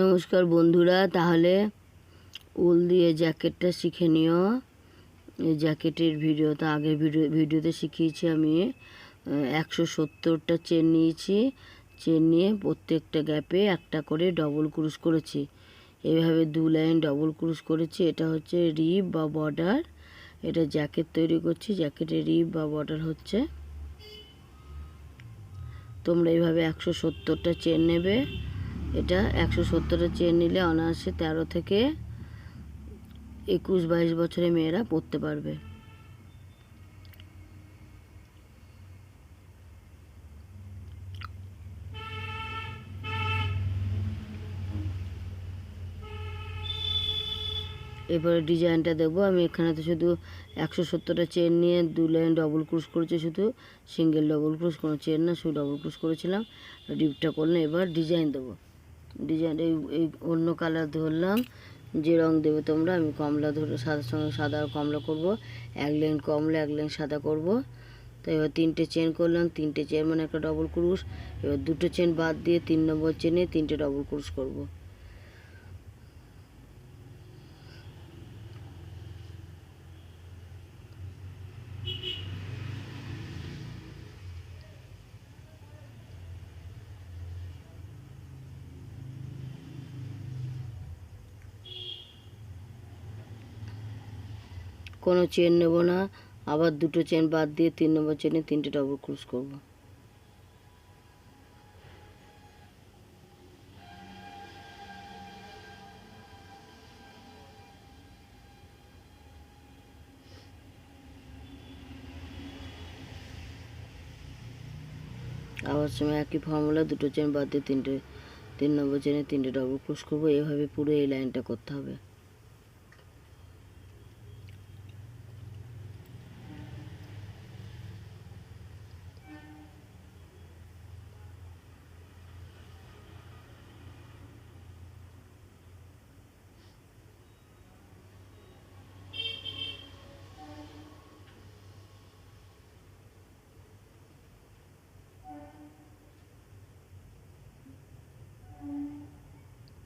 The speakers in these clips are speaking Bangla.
নমস্কার বন্ধুরা, তাহলে উল দিয়ে জ্যাকেটটা শিখে নিও। এই জ্যাকেটের ভিডিওটা আগের ভিডিও, ভিডিওতে শিখিয়েছি আমি। একশো সত্তরটা চেন নিয়েছি। চেন নিয়ে প্রত্যেকটা গ্যাপে একটা করে ডবল ক্রুশ করেছি। এইভাবে দু লাইন ডবল ক্রুশ করেছি। এটা হচ্ছে রিপ বা বর্ডার এটা জ্যাকেট তৈরি করছি। জ্যাকেটের রিপ বা বর্ডার হচ্ছে। তোমরা এইভাবে একশো সত্তরটা চেন নেবে। এটা একশো সত্তরটা চেন নিলে অনায়াসে তেরো থেকে একুশ বাইশ বছরের মেয়েরা পড়তে পারবে। এরপরে ডিজাইনটা দেখব। আমি এখানে তো শুধু একশো সত্তরটা চেন নিয়ে দু লাইন ডবল ক্রুশ করেছি, শুধু সিঙ্গেল ডবল ক্রুশ কোনো চেন না শুধু ডবল ক্রুশ করেছিলাম। ডিপটা করলে এবার ডিজাইন দেবো। ডিজাইন এই এই অন্য কালার ধরলাম, যে রং দেবে তোমরা, আমি কমলা ধরে, সাদার সঙ্গে সাদা আর কমলা করব। এক লাইন কমলা, এক লাইন সাদা করব। তো এবার তিনটে চেন করলাম, তিনটে চেন মানে একটা ডবল ক্রুশ। এবার দুটো চেন বাদ দিয়ে তিন নম্বর চেনে তিনটে ডবল ক্রুশ করব। কোনো চেন নেব না, আবার দুটো চেন বাদ দিয়ে তিন নম্বর চেনে তিনটে ডবল ক্রুশ করব। আবার সময় একই ফর্মুলা দুটো চেন বাদ দিয়ে তিনটে, তিন নম্বর চেনে তিনটে ডবল ক্রুশ করব। এভাবে পুরো এই লাইনটা করতে হবে।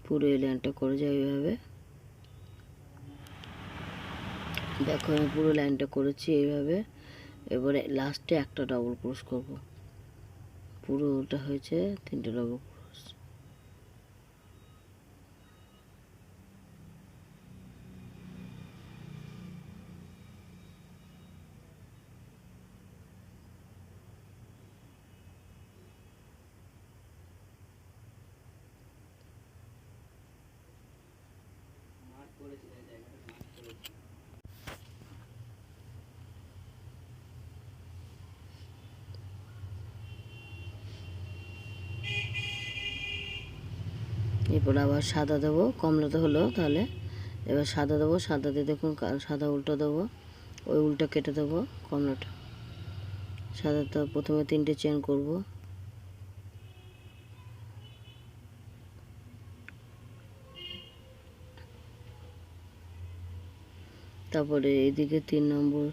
পুরো এই লাইনটা করে যাই এইভাবে দেখো আমি পুরো লাইনটা করেছি এইভাবে। এবারে লাস্টে একটা ডবল ক্রোশ করব। পুরোটা হয়েছে তিনটে ডবল এরপর আবার সাদা দেবো কমলাতে হলো তাহলে। এবার সাদা দেবো, সাদা দিয়ে দেখুন সাদা উল্টো দেবো, ওই উল্টো কেটে দেবো কমলাটা। সাদাটা প্রথমে তিনটে চেন করব। তারপরে এইদিকে তিন নম্বর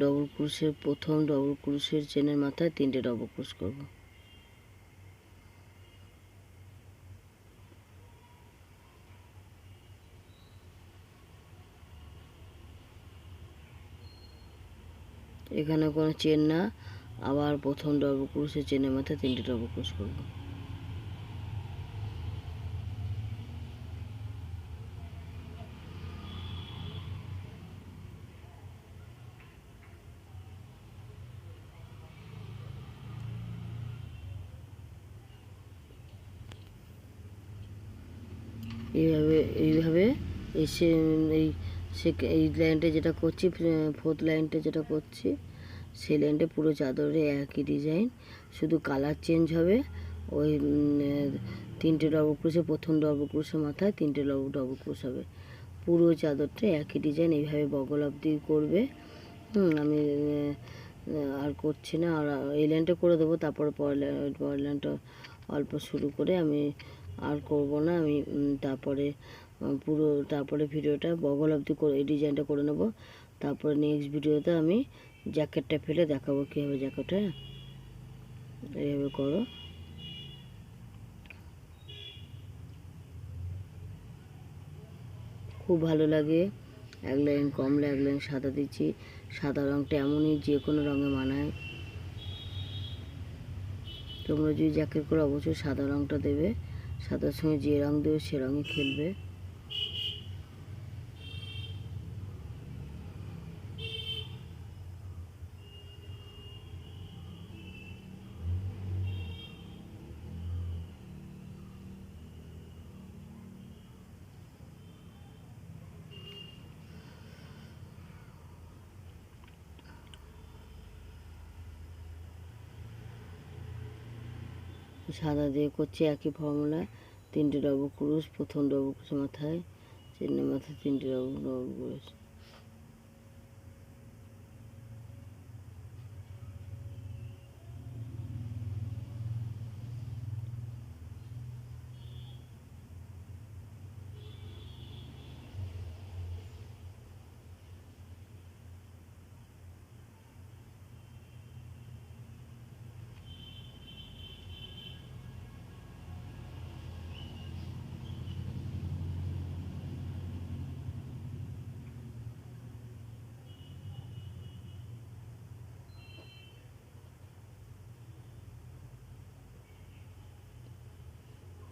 ডবল ক্রুশের প্রথম ডবল ক্রুশের চেনের মাথায় তিনটে ডবল ক্রুশ করব। এখানে কোনো চেন না। আবার প্রথম ডবল ক্রুশের চেনের মাথায় তিনটে ডবল ক্রুশ করব। এইভাবে এইভাবে এসে এই সে এই লাইনটা যেটা করছি ফোর্থ লাইনটা যেটা করছি, সেই লাইনটা পুরো চাদরে একই ডিজাইন শুধু কালার চেঞ্জ হবে, ওই তিনটে ডবল ক্রুশে প্রথম ডবল ক্রুশের মাথায় তিনটে ডবল ডবল ক্রুশ হবে। পুরো চাদরটা একই ডিজাইন এইভাবে বগল অবধি করবে। আমি আর করছি না, আর এই লাইনটা করে দেবো, তারপরে পরের লাইন- পরের লাইনটা অল্প শুরু করে আমি আর করব না, আমি তারপরে পুরো তারপরে ভিডিওটা বগল অবধি করে, এই ডিজাইনটা করে নেব। তারপরে নেক্সট ভিডিওতে আমি জ্যাকেটটা ফেলে দেখাবো কীভাবে জ্যাকেটটা এইভাবে করো। খুব ভালো লাগে। এক লাইন কমলা এক লাইন সাদা দিচ্ছি। সাদা রঙটা এমনই যে কোনো রঙে মানায়। তোমরা যদি জ্যাকেট করে অবশ্যই সাদা রঙটা দেবে। সাদার সঙ্গে যে রঙ দেবে সে রঙে খেলবে। সাদা দিয়ে করছি একই ফর্মুলা তিনটে ডবল ক্রুশ প্রথম ডবল ক্রুশ মাথায় চেনের মাথায় তিনটে ডবল ডবল ক্রুশ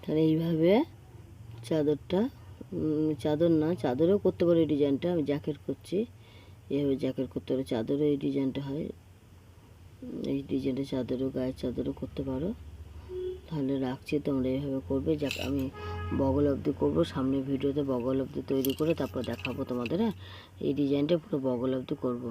তাহলে এইভাবে চাদরটা চাদর না, চাদরও করতে পারো এই ডিজাইনটা আমি জ্যাকেট করছি। এইভাবে জ্যাকেট করতে পারো। চাদরও এই ডিজাইনটা হয়। এই ডিজাইনটা চাদরও, গায়ের চাদরও করতে পারো। তাহলে রাখছি, তোমরা এইভাবে করবে। যাক, আমি বগল অবধি করব। সামনে ভিডিওতে বগল অবধি তৈরি করে তারপর দেখাবো তোমাদের হ্যাঁ? এই ডিজাইনটা পুরো বগল অবধি করব।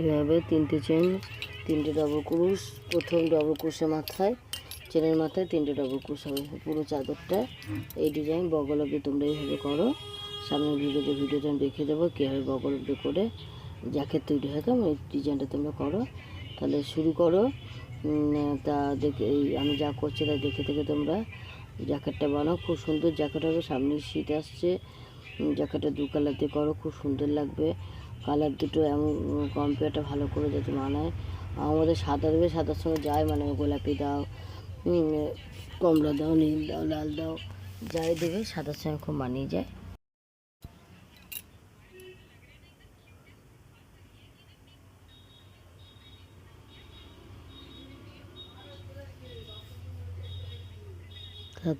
এভাবে তিনটে চেন তিনটে ডবল ক্রুশ প্রথম ডবল ক্রুশের মাথায় চেনের মাথায় তিনটে ডবল ক্রুশ হবে। পুরো চাদরটা, এই ডিজাইন বগল অব্দি তোমরা এইভাবে করো। সামনের ভিডিওতে ভিডিওতে আমি দেখিয়ে দেবো, কীভাবে বগল অব্দি করে জ্যাকেট তৈরি হয়, কেমন এই ডিজাইনটা তোমরা করো। তাহলে শুরু করো। তা দেখে এই আমি যা করছি তা দেখে দেখে তোমরা জ্যাকেটটা বানাও। খুব সুন্দর জ্যাকেট হবে, সামনে শীত আসছে। জ্যাকেটটা দু কালার দিয়ে করো, খুব সুন্দর লাগবে। কালার দুটো এমন কম্পেয়ারটা ভালো করে যাতে মানায়। আমাদের সাদা দেবে সাদার সঙ্গে যায় মানে গোলাপি দাও কমলা দাও, নীল দাও, লাল দাও, যাই দেবে সাদার সঙ্গে খুব মানিয়ে যায়।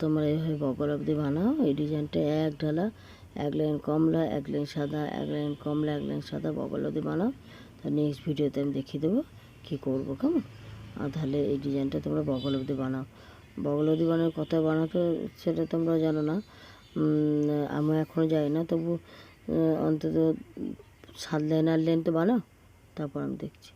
তোমরা এইভাবে বগল অবধি বানাও, এই ডিজাইনটা এক ঢালা এক লাইন কমলা এক লাইন সাদা, এক লাইন কমলা এক লাইন সাদা বগল অবধি বানাও। তা নেক্সট ভিডিওতে আমি দেখিয়ে দেবো কী করব, কেমন? আর তাহলে এই ডিজাইনটা তোমরা বগল অবধি বানাও। বগল অবধি বানানোর কথা বানাতে সেটা তোমরা জানো না। আমি এখনও যাই না, তবু অন্তত সাত লাইন, আট লাইন তো বানাও। তারপর আমি দেখছি।